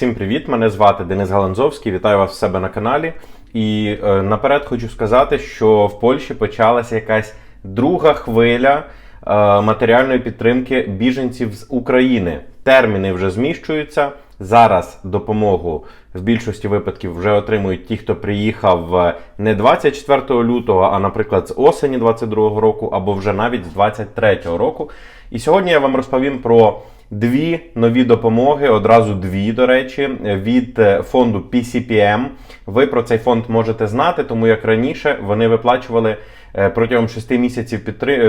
Всім привіт! Мене звати Денис Галанзовський. Вітаю вас в себе на каналі. І е, наперед хочу сказати, що в Польщі почалася якась друга хвиля е, матеріальної підтримки біженців з України. Терміни вже зміщуються. Зараз допомогу в більшості випадків вже отримують ті, хто приїхав е, не 24 лютого, а, наприклад, з осені 22 року, або вже навіть з 23 року. І сьогодні я вам розповім про дві нові допомоги, одразу дві, до речі, від е, фонду PCPM. Ви про цей фонд можете знати, тому як раніше вони виплачували е, протягом 6 місяців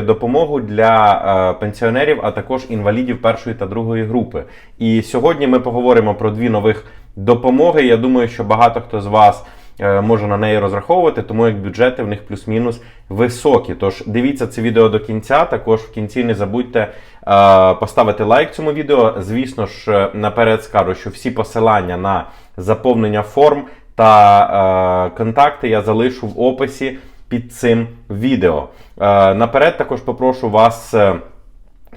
допомогу для е, пенсіонерів, а також інвалідів першої та другої групи. І сьогодні ми поговоримо про дві нових допомоги. Я думаю, що багато хто з вас е, може на неї розраховувати, тому як бюджети в них плюс-мінус високі. Тож дивіться це відео до кінця. Також в кінці не забудьте е, поставити лайк цьому відео. Звісно ж, е, наперед скажу, що всі посилання на заповнення форм та контакти я залишу в описі під цим відео. Наперед також попрошу вас.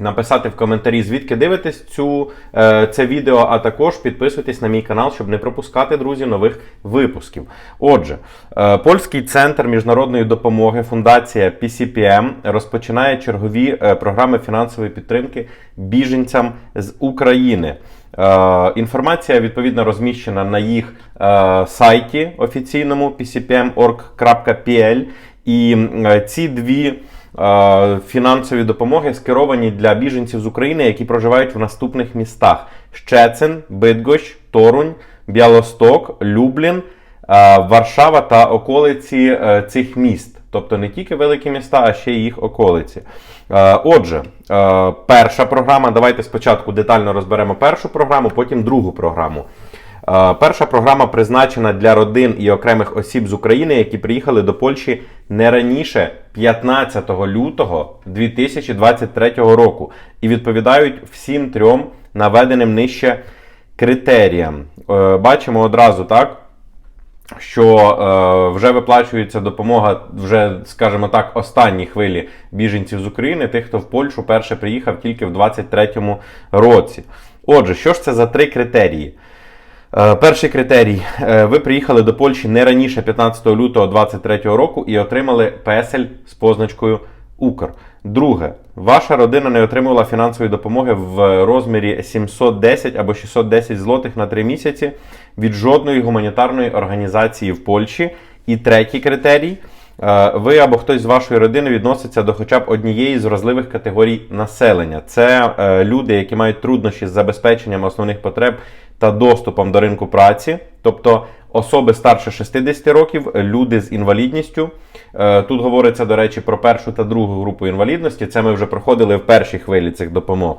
Написати в коментарі, звідки дивитесь цю, е, це відео, а також підписуйтесь на мій канал, щоб не пропускати, друзі, нових випусків. Отже, е, Польський центр міжнародної допомоги, фундація PCPM розпочинає чергові е, програми фінансової підтримки біженцям з України. Інформація відповідно розміщена на їх сайті офіційному pcpm.org.pl. І ці дві фінансові допомоги скеровані для біженців з України, які проживають в наступних містах: Щецин, Бидгощ, Торунь, Бялосток, Люблін, Варшава та околиці е, цих міст. Тобто не тільки великі міста, а ще й їх околиці. Отже, перша програма. Давайте спочатку детально розберемо першу програму, потім другу програму. Перша програма призначена для родин і окремих осіб з України, які приїхали до Польщі не раніше 15 лютого 2023 року і відповідають всім трьом наведеним нижче критеріям. Е, Бачимо одразу так. Що е, вже виплачується допомога вже, скажімо так, останній хвилі біженців з України, тих, хто в Польщу перше приїхав тільки в 23-му році. Отже, що ж це за три критерії? Е, Перший критерій: Е, ви приїхали до Польщі не раніше 15 лютого 2023 року і отримали песель з позначкою Укр. Друге, ваша родина не отримувала фінансової допомоги в розмірі 710 або 610 злотих на 3 місяці від жодної гуманітарної організації в Польщі. І третій критерій. Е, Ви або хтось з вашої родини відноситься до хоча б однієї з вразливих категорій населення. Це люди, які мають труднощі з забезпеченням основних потреб та доступом до ринку праці, тобто особи старше 60 років, люди з інвалідністю. Е, Тут говориться, до речі, про першу та другу групу інвалідності. Це ми вже проходили в першій хвилі цих допомог.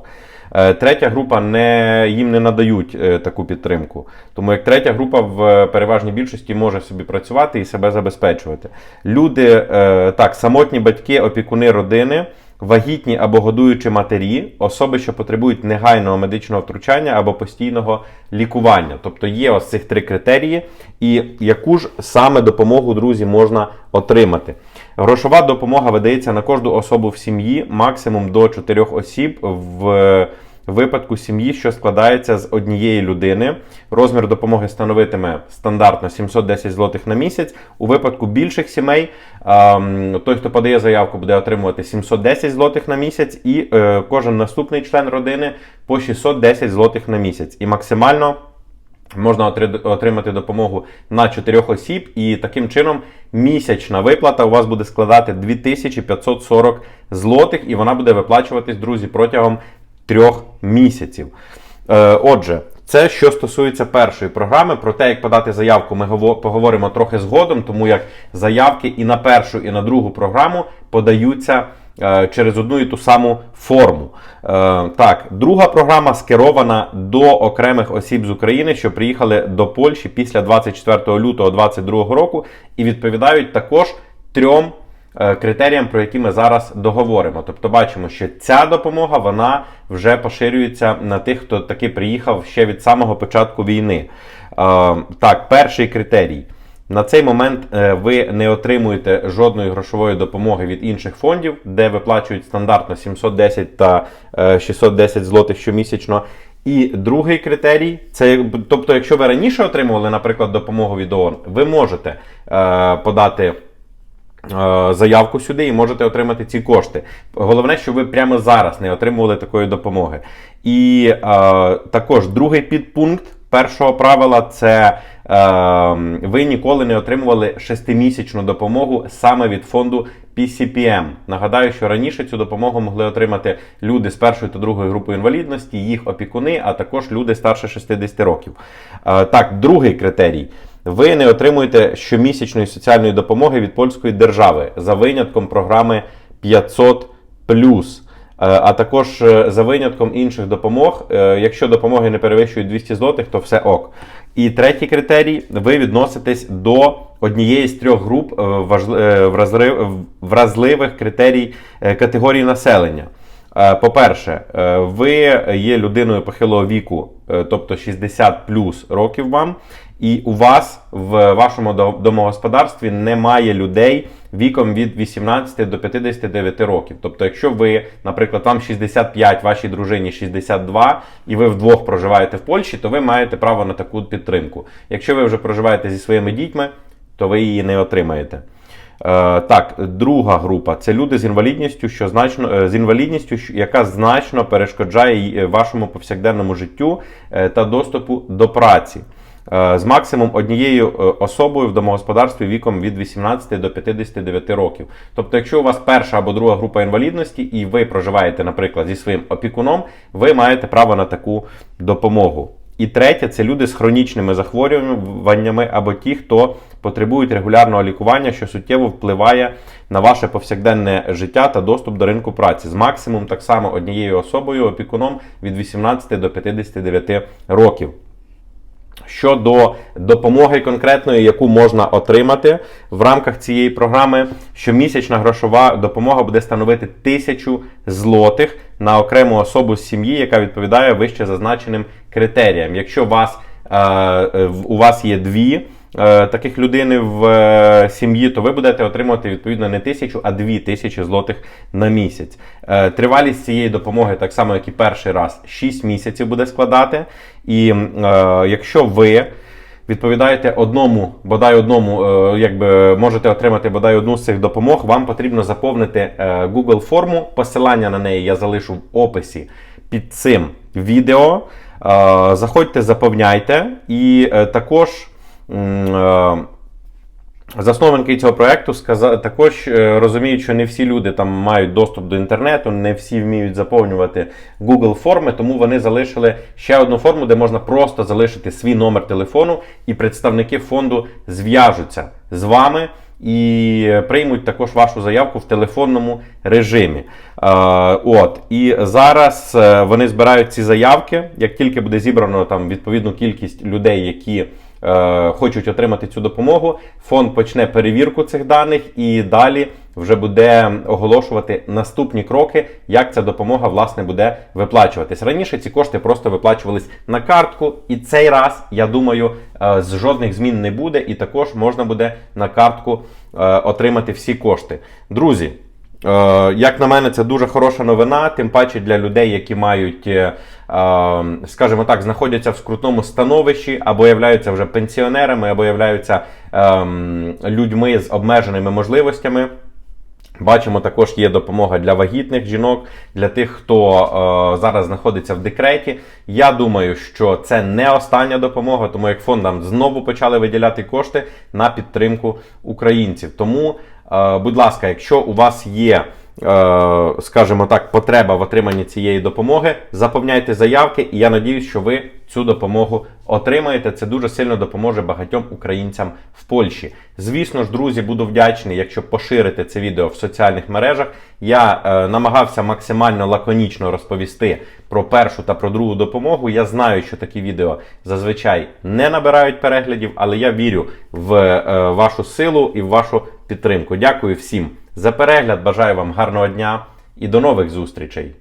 Е, Третя група не, їм не надають е, таку підтримку. Тому як третя група в переважній більшості може собі працювати і себе забезпечувати. Люди, так, самотні батьки, опікуни родини, вагітні або годуючі матері, особи, що потребують негайного медичного втручання або постійного лікування. Тобто є ось цих три критерії, і яку ж саме допомогу, друзі, можна отримати. Грошова допомога видається на кожну особу в сім'ї, максимум до 4 осіб в випадку сім'ї, що складається з однієї людини. Розмір допомоги становитиме стандартно 710 злотих на місяць. У випадку більших сімей ем, той, хто подає заявку, буде отримувати 710 злотих на місяць, і е, кожен наступний член родини по 610 злотих на місяць. І максимально Можна отримати допомогу на 4 осіб, і таким чином місячна виплата у вас буде складати 2540 злотих, і вона буде виплачуватись, друзі, протягом трьох місяців. Е, Отже, це що стосується першої програми. Про те, як подати заявку, ми поговоримо трохи згодом, тому як заявки і на першу, і на другу програму подаються е, через одну і ту саму форму. Е, Так, друга програма скерована до окремих осіб з України, що приїхали до Польщі після 24 лютого 2022 року, і відповідають також трьом критеріям, про які ми зараз договоримо. Тобто бачимо, що ця допомога вона вже поширюється на тих, хто таки приїхав ще від самого початку війни. Е, Так, перший критерій. На цей момент е, ви не отримуєте жодної грошової допомоги від інших фондів, де виплачують стандартно 710 та е, 610 злотих щомісячно. І другий критерій це тобто, якщо ви раніше отримували, наприклад, допомогу від ООН, ви можете е, подати. Е, Заявку сюди і можете отримати ці кошти. Головне, що ви прямо зараз не отримували такої допомоги. І е, також другий підпункт першого правила це е, ви ніколи не отримували шестимісячну допомогу саме від фонду PCPM. Нагадаю, що раніше цю допомогу могли отримати люди з першої та другої групи інвалідності, їх опікуни, а також люди старше 60 років. Е, так, другий критерій. Ви не отримуєте щомісячної соціальної допомоги від польської держави за винятком програми 500 а також е, за винятком інших допомог. Е, Якщо допомоги не перевищують 200 злотих, то все ок. І третій критерій: ви відноситесь до однієї з трьох груп е, е, вразливих критерій е, категорії населення. Е, По-перше, е, ви є людиною похилого віку, е, тобто 60 плюс років вам, і у вас в вашому домогосподарстві немає людей віком від 18 до 59 років. Тобто, якщо ви, наприклад, вам 65, вашій дружині 62, і ви вдвох проживаєте в Польщі, то ви маєте право на таку підтримку. Якщо ви вже проживаєте зі своїми дітьми, то ви її не отримаєте. Е, Так, друга група це люди з інвалідністю, що значно е, з інвалідністю, яка значно перешкоджає е, вашому повсякденному життю та доступу до праці. Е, З максимум однією е, особою в домогосподарстві віком від 18 до 59 років. Тобто, якщо у вас перша або друга група інвалідності, і ви проживаєте, наприклад, зі своїм опікуном, ви маєте право на таку допомогу. І третє це люди з хронічними захворюваннями або ті, хто потребують регулярного лікування, що суттєво впливає на ваше повсякденне життя та доступ до ринку праці з максимум так само однією особою опікуном від 18 до 59 років. Щодо допомоги конкретної, яку можна отримати в рамках цієї програми, щомісячна грошова допомога буде становити тисячу злотих на окрему особу з сім'ї, яка відповідає вище зазначеним критеріям. Якщо вас, е, е, у вас є дві е, таких людини в е, сім'ї, то ви будете отримувати відповідно не тисячу, а дві тисячі злотих на місяць. Е, Тривалість цієї допомоги, так само як і перший раз, 6 місяців буде складати. І е, якщо ви відповідаєте одному, бодай одному, е, якби можете отримати бодай одну з цих допомог, вам потрібно заповнити е, Google форму. Посилання на неї я залишу в описі під цим відео. Е, Заходьте, заповняйте, і е, також. е, Засновники цього проекту сказа... також е, розуміють, що не всі люди там мають доступ до інтернету, не всі вміють заповнювати Google форми, тому вони залишили ще одну форму, де можна просто залишити свій номер телефону, і представники фонду зв'яжуться з вами і приймуть також вашу заявку в телефонному режимі. Е, от і зараз е, вони збирають ці заявки. Як тільки буде зібрано там відповідну кількість людей, які е, хочуть отримати цю допомогу, фонд почне перевірку цих даних і далі вже буде оголошувати наступні кроки, як ця допомога власне буде виплачуватись. Раніше ці кошти просто виплачувались на картку, і цей раз, я думаю, е, з жодних змін не буде, і також можна буде на картку е, отримати всі кошти. Друзі. Е, Як на мене, це дуже хороша новина, тим паче для людей, які мають, е, е, скажімо так, знаходяться в скрутному становищі, або являються вже пенсіонерами, або являються ем, людьми з обмеженими можливостями. Бачимо, також є допомога для вагітних жінок, для тих, хто е, зараз знаходиться в декреті. Я думаю, що це не остання допомога, тому як фондам знову почали виділяти кошти на підтримку українців. Тому, будь ласка, якщо у вас є, е, скажімо так, потреба в отриманні цієї допомоги, заповняйте заявки, і я надіюсь, що ви цю допомогу отримаєте. Це дуже сильно допоможе багатьом українцям в Польщі. Звісно ж, друзі, буду вдячний, якщо поширите це відео в соціальних мережах. Я е, намагався максимально лаконічно розповісти про першу та про другу допомогу. Я знаю, що такі відео зазвичай не набирають переглядів, але я вірю в е, вашу силу і в вашу підтримку. Дякую всім за перегляд. Бажаю вам гарного дня і до нових зустрічей.